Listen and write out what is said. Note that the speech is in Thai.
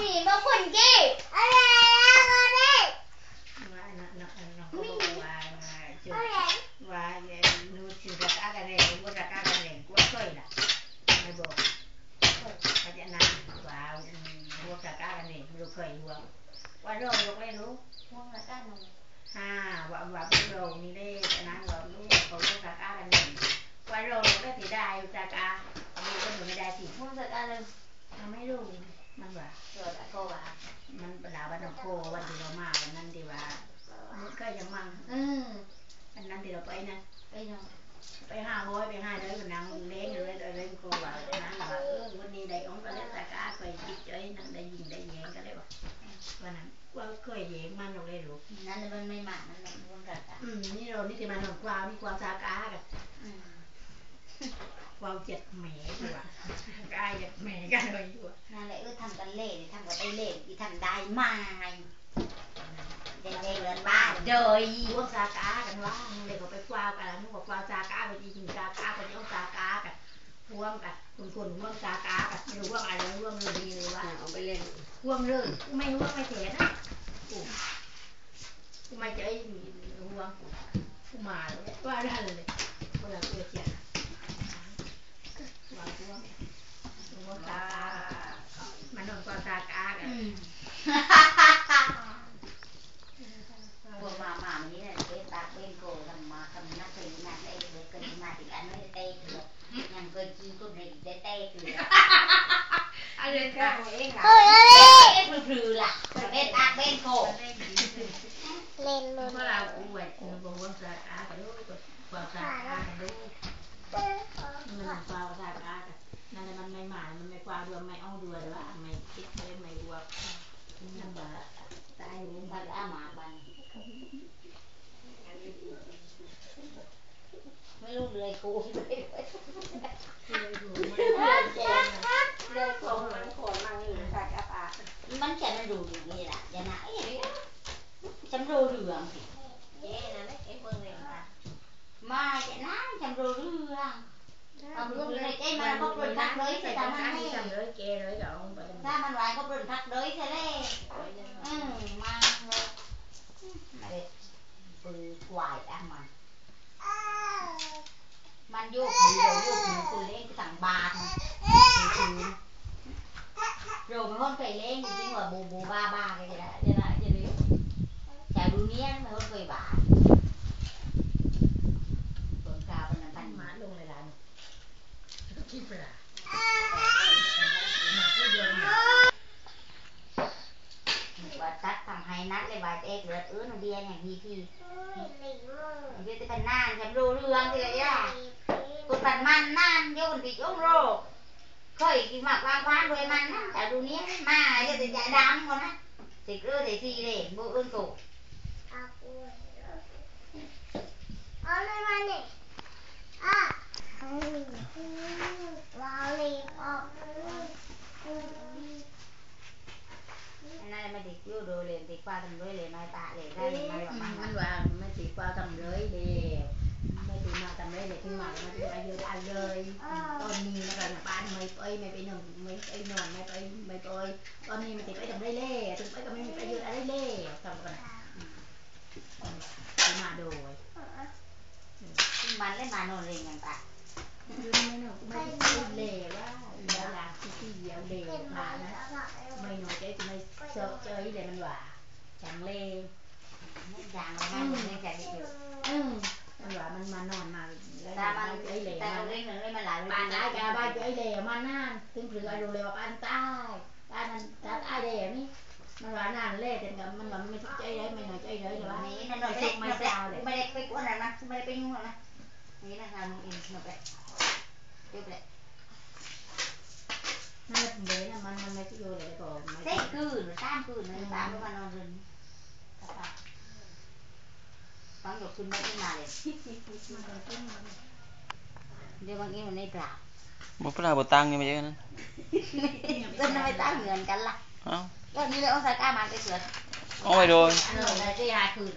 มีมาคนกี้อะไรอะมาดิว่านะนะนะก็บอกว่าจุดว่านูจุดรักกันเลยกูรักกันเลยกูช่วยละไม่บอกเขาจะนั่งว่าวัวรักกันเลยไม่รู้เคยวัวว่าเราเราไม่รู้ห่วงละกันหนูฮ่าว่าว่าพวกเรานี่ได้นั้นเรารู้เขาวัวรักกันเลยว่าเราได้สีได้รักกันเอาไปก็หนูไม่ได้สิห่วงละกันเลยเราไม่รู้ ว่าเกิดอะโกว่ามันเวลาวันโควันที่เรามาวันนั้นดีว่ามันก็ยังมั่งอืมอันนั้นที่เราไปนะไปหนูไปห้าร้อยไปห้าเลยมันนั่งเล้งเลยเลยเลยก็ว่านั้นว่าเออวันนี้ได้องก็เล่นตากาไปจิตใจนั่งได้ยิงได้แยงก็เลยว่าวันนั้นว่าเคยแยงมันเราเลยรู้นั่นมันไม่หมามันไม่ห่วงละกันอืมนี่เรานี่ที่มันนอนกวาวนี่กวาวตากากันอืมกวาวเจ็ดแหมอยู่อะ กายเจ็ดแหมกันเลยอยู่อะนั่นแหละเออทำกันเล่ทำกันไปเล่ที่ทำได้มาเด็กๆเดินบ้านเดยพวกตากากันว่าเลยก็ไปกวาวกันแล้วนึกว่ากวาวตากาไปจริงๆตากาไปเดี๋ยวตากากันพ่วงกันคนคนพ่วงตากากันไม่รู้ว่าอะไรพ่วงเลยดีเลยว่าเอาไปเล่นห่วงเลยไม่ห่วงไม่เสียนะกูกูไม่ใจห่วงกูมาเลยว่าได้เลยเวลากูเสีย ว่าห่วงห่วงตากามันนอนกอดตากากันอืมพวกมาหมานี้เนี่ยเป็นตาเป็นโกทำมาทำนักเป็นนักเตะเลยเกิดมาถึงอันไม่ได้เตะเลยยังเกินจีก็ไม่ได้เตะเลยอะไรกันเองล่ะเอ๊ะพลือๆล่ะเป็นตาเป็นโกเล่นเพลุ้นราะเราอวดบอกว่าตากากันดูกว่าตากากันดู มันกว่าตากากันนั่นมันไม่หมายมันไม่กว่าด้วยไม่เอาด้วยว่าไม่คิดเลยไม่วัวนั่นแบบตายรู้บัมันนอาหมาบันไม่รู้เลยกูเลยเล่นของมันขนมันอยู่ใส่กระปามันจะมันดูดูนี่แหละยานะเอ้ยฉันดูเรื่องเจ๊นะได้เก็บเบิ่งเลย ค่ะมาจะนะฉันดูเรื่องเอาเรื่องเลยใจมันก็ปลุกทักเลยใช่ไหมทำนี่ทำเลยเกเลยก็เอาไปถ้ามันไว้ก็ปลุกทักเลยใช่ไหมไว้เลยอืมมาเลยมาเลยปืนกวายอะมันมันโยกมือโยกมือคือเล่นสั่งบาทมันคือโรมันคนเคยเล่นจริงว่าบูบูบ้าบ้ากันจ ที่ปลาหมาก็เยอะนะว่าตัดทำให้นัดเลยว่าเอกเหลือเออหนูเบียร์อย่างดีพี่เบียร์จะเป็นนานฉันรู้เรื่องที่ไรอะคนปันมันนานโยนติดโยนโรคเคยกินหมากวางควานด้วยมันนะแต่ดูเนี้ยมาเดี๋ยวจะจ่ายดำก่อนนะสิเกลือสิทีเลยบุเอิญสุเอาเลยมาเนี่ยอะลอลีปอป นั่นไม่ติดยู โดเลยติดควาทำด้วยเลยไม่ตาเลยได้ไม่แบบมันมันว่าไม่ตีกว่าทำเลยเดีไม่ตีมาทำเลยเด็กที่มามันจะอายุอันเลยตอนนี้นะกันบ้านไม่ไปไม่ไปหนึ่งไม่ไปนอนไม่ไปไม่ไปตอนนี้ไม่ตีไปทำได้เล่ถึงไปก็ไม่มีประโยชน์อะไรเล่ทำกันมาโดยมันเล่นมาโนนเลยอย่างตายืนไม่หนึ่งไม่เล่ว่าเดี๋ยวหลังที่เดียวเล่มานะไม่หนูใจจะไม่เจอเจอที่ไหนมันว่าจังเลอย่างมันไม่ใจดีอยู่อืมมันว่ามันมานอนมาแล้วตาบ้ามันนใจเหลวแต่มันเรื่องหนึ่งเลยมันหลายปานได้กาบ้านใจเหลวมันนั่นถึงหรืออารมณ์เลวปานใต้ปานนั้นตาใต้เหลวนี่มันว่านานเล่แต่กับมันว่ามันไม่ทุกใจเลยไม่หน่อยใจเลยหรือว่านี้นั่นหน่อยไม่ได้ไม่ได้ไปกวนอะไรนะไม่ได้ไปยุ่งนะนี่นะทำเองหมดเลยเรียบเลยนั่นเบนมันมันไม่ทุกโยเลยก็ไม่เซ็กคืนตามคืนเลยตามมานอนเรือนฟังหย กคืนไม่ได้มาเลยเดี๋ยวบางทีมันไม่ปราบบ่ปลาบ่ตังยังไม่เยอะนั้นซึ่งไม่ตั้งเงินกันล่ะเอ้าก็นี่เลยเอาใส่ก้ามาไปเสือเอาไว้โดยอันนั้นเลยที่หาคือ